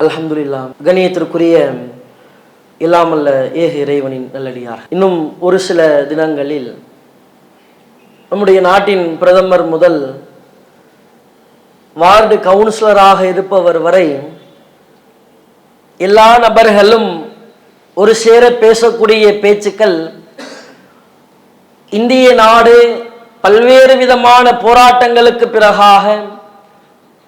அலமதுல்லா கணியத்திற்குரிய இல்லாமல்ல ஏக இறைவனின் நல்லடியார். இன்னும் ஒரு சில தினங்களில் நம்முடைய நாட்டின் பிரதமர் முதல் வார்டு கவுன்சிலராக இருப்பவர் வரை எல்லா நபர்களும் ஒரு சேர பேசக்கூடிய பேச்சுக்கள் இந்திய நாடு பல்வேறு விதமான போராட்டங்களுக்கு பிறகாக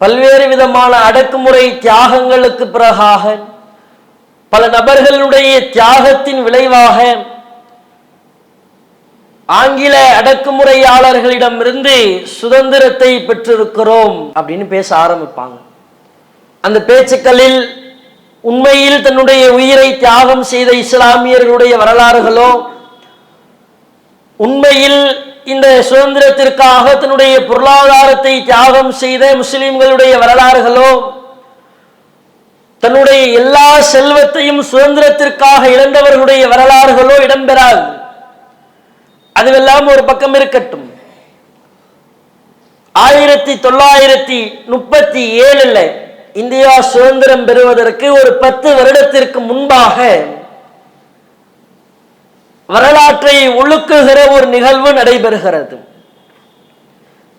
பல்வேறு விதமான அடக்குமுறை தியாகங்களுக்கு பிறகாக பல நபர்களுடைய தியாகத்தின் விளைவாக ஆங்கில அடக்குமுறையாளர்களிடமிருந்து சுதந்திரத்தை பெற்றிருக்கிறோம் அப்படின்னு பேச ஆரம்பிப்பாங்க. அந்த பேச்சுக்களில் உண்மையில் தன்னுடைய உயிரை தியாகம் செய்த இஸ்லாமியர்களுடைய வரலாறுகளோ உண்மையில் இந்த சுதந்திரத்திற்காக தன்னுடைய பொருளாதாரத்தை தியாகம் செய்த முஸ்லிம்களுடைய வரலாறுகளோ தன்னுடைய எல்லா செல்வத்தையும் சுதந்திரத்திற்காக இழந்தவர்களுடைய வரலாறுகளோ இடம்பெறாது. அதுவெல்லாம் ஒரு பக்கம் இருக்கட்டும். ஆயிரத்தி தொள்ளாயிரத்தி முப்பத்தி ஏழுல இந்தியா சுதந்திரம் பெறுவதற்கு ஒரு பத்து வருடத்திற்கு முன்பாக வரலாற்றை ஒழுக்குகிற ஒரு நிகழ்வு நடைபெறுகிறது.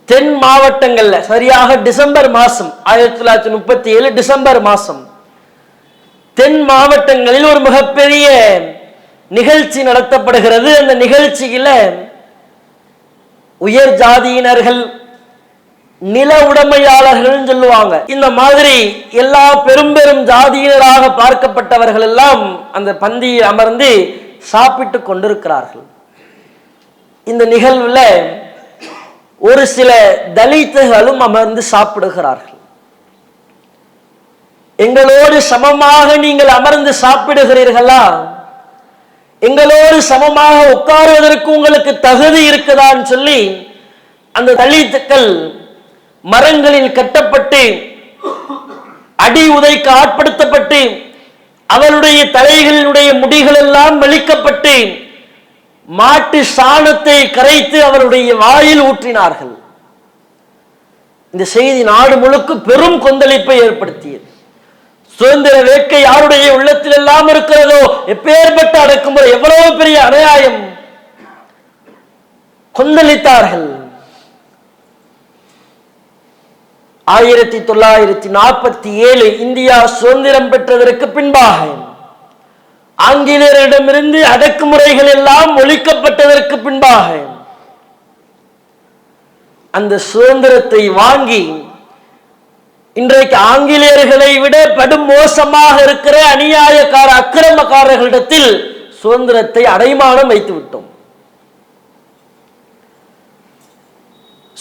தென் மாவட்டங்கள்ல சரியாக டிசம்பர் மாசம் ஆயிரத்தி தொள்ளாயிரத்தி முப்பத்தி ஏழு டிசம்பர் மாசம் தென் மாவட்டங்களில் ஒரு மிகப்பெரிய நிகழ்ச்சி நடத்தப்படுகிறது. அந்த நிகழ்ச்சியில உயர் ஜாதியினர்கள் நில உடைமையாளர்கள் சொல்லுவாங்க. இந்த மாதிரி எல்லா பெரும் பெரும் ஜாதியினராக பார்க்கப்பட்டவர்கள் எல்லாம் அந்த பந்தியில் அமர்ந்து சாப்பிட்டு கொண்டிருக்கிறார்கள். இந்த நிகழ்வுல ஒரு சில தலித்துகளும் அமர்ந்து சாப்பிடுகிறார்கள். எங்களோடு சமமாக நீங்கள் அமர்ந்து சாப்பிடுகிறீர்களா? எங்களோடு சமமாக உட்காருவதற்கு உங்களுக்கு தகுதி இருக்குதான்னு சொல்லி அந்த தலித்துக்கள் மரங்களில் கட்டப்பட்டு அடி உதைக்கு ஆட்படுத்தப்பட்டு அவருடைய தலைகளினுடைய முடிகள் எல்லாம் வெளிக்கப்பட்டு மாட்டு சாணத்தை கரைத்து அவருடைய வாயில் ஊற்றினார்கள். இந்த செய்தி நாடு முழுக்க பெரும் கொந்தளிப்பை ஏற்படுத்தியது. சுதந்திர வேட்கை யாருடைய உள்ளத்தில் எல்லாம் இருக்கிறதோ எப்பேற்பட்ட அடக்குமுறை எவ்வளவு பெரிய அநியாயம். கொந்தளித்தார்கள். ஆயிரத்தி தொள்ளாயிரத்தி நாற்பத்தி ஏழு இந்தியா சுதந்திரம் பெற்றதற்கு பின்பாக ஆங்கிலேயரிடமிருந்து அடக்குமுறைகள் எல்லாம் ஒழிக்கப்பட்டதற்கு பின்பாக அந்த சுதந்திரத்தை வாங்கி இன்றைக்கு ஆங்கிலேயர்களை விட படும் மோசமாக இருக்கிற அநியாயக்கார அக்கிரமக்காரர்களிடத்தில் சுதந்திரத்தை அடைமானம் வைத்து விட்டோம்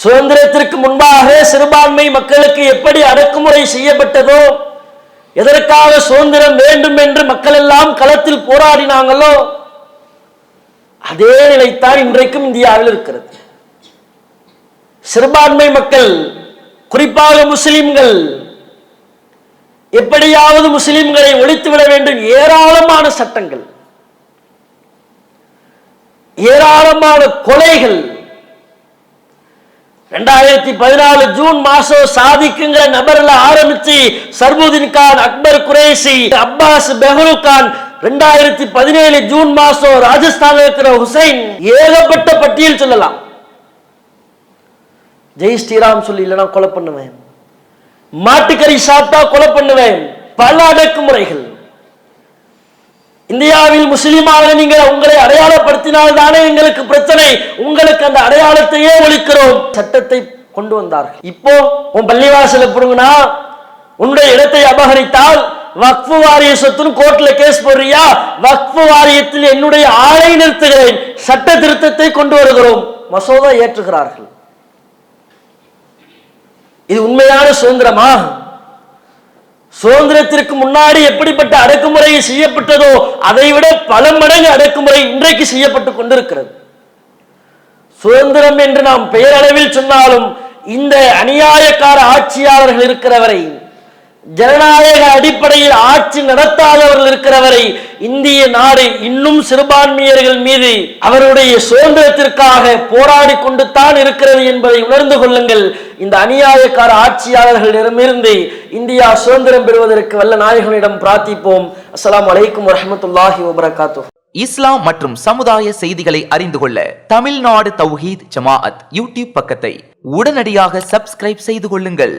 சுதந்திரத்திற்கு முன்பாக சிறுபான்மை மக்களுக்கு எப்படி அடக்குமுறை செய்யப்பட்டதோ எதற்காக சுதந்திரம் வேண்டும் என்று மக்கள் எல்லாம் களத்தில் போராடினாங்களோ அதே நிலைத்தான் இன்றைக்கும் இந்தியாவில் இருக்கிறது. சிறுபான்மை மக்கள் குறிப்பாக முஸ்லிம்கள் எப்படியாவது முஸ்லிம்களை ஒழித்துவிட வேண்டும். ஏராளமான சட்டங்கள் ஏராளமான கொலைகள் ரெண்டாயிரத்தி பதினாலு ஜூன் மாசம் சாதிக்குங்கிற நபர்ல ஆரம்பிச்சு சர்புதீன் கான் அக்பர் குரேஷி அப்பாஸ் பெஹரு கான் ரெண்டாயிரத்தி பதினேழு ஜூன் மாசம் ராஜஸ்தான்ல இருக்கிற ஹுசைன் ஏகப்பட்ட பட்டியல் சொல்லலாம். ஜெய் ஸ்ரீராம் சொல்லி இல்லைன்னா கொலை பண்ணுவேன். மாட்டுக்கறி சாப்பிட்டா கொலை பண்ணுவேன். பல அடக்குமுறைகள். இந்தியாவில் முஸ்லீமாக நீங்கள் உங்களை அடையாளப்படுத்தினால் தானே எங்களுக்கு பிரச்சனை. உங்களுக்கு அந்த அடையாளத்தையே ஒழிக்கிறோம். சட்டத்தை கொண்டு வந்தார்கள். இப்போ உன் பள்ளிவாசல புடுங்கினா உன்னுடைய இடத்தை அபகரித்தால் வக்ஃபு வாரிய சொத்துன்னு கோர்ட்ல கேஸ் போடுறியா? வக்ஃபு வாரியத்தில் என்னுடைய ஆளை நிறுத்துகிறேன். சட்ட திருத்தத்தை கொண்டு வருகிறோம். மசோதா ஏற்றுகிறார்கள். இது உண்மையான சுதந்திரமா? சுதந்திரத்திற்கு முன்னாடி எப்படிப்பட்ட அடக்குமுறை செய்யப்பட்டதோ அதை விட பல மடங்கு அடக்குமுறை இன்றைக்கு செய்யப்பட்டு கொண்டிருக்கிறது. சுதந்திரம் என்று நாம் பெயரளவில் சொன்னாலும் இந்த அநியாயக்கார ஆட்சியாளர்கள் இருக்கிறவரை ஜனநாயக அடிப்படையில் ஆட்சி நடத்தாதவர்கள் இருக்கிறவரை இந்திய நாடு இன்னும் சிறுபான்மையர்கள் மீது அவருடைய சுதந்திரத்திற்காக போராடி கொண்டு தான் இருக்கிறது என்பதை உணர்ந்து கொள்ளுங்கள். இந்த அநியாயக்கார ஆட்சியாளர்களிடமிருந்து இந்தியா சுதந்திரம் பெறுவதற்கு வல்ல நாயகனிடம் பிரார்த்திப்போம். அஸ்லாம் அலைக்கும் வரமத்துல்லாஹி வபரகாத்து இஸ்லாம் மற்றும் சமுதாய செய்திகளை அறிந்து கொள்ள தமிழ்நாடு தௌஹீத் ஜமாஅத் யூடியூப் பக்கத்தை உடனடியாக சப்ஸ்கிரைப் செய்து கொள்ளுங்கள்.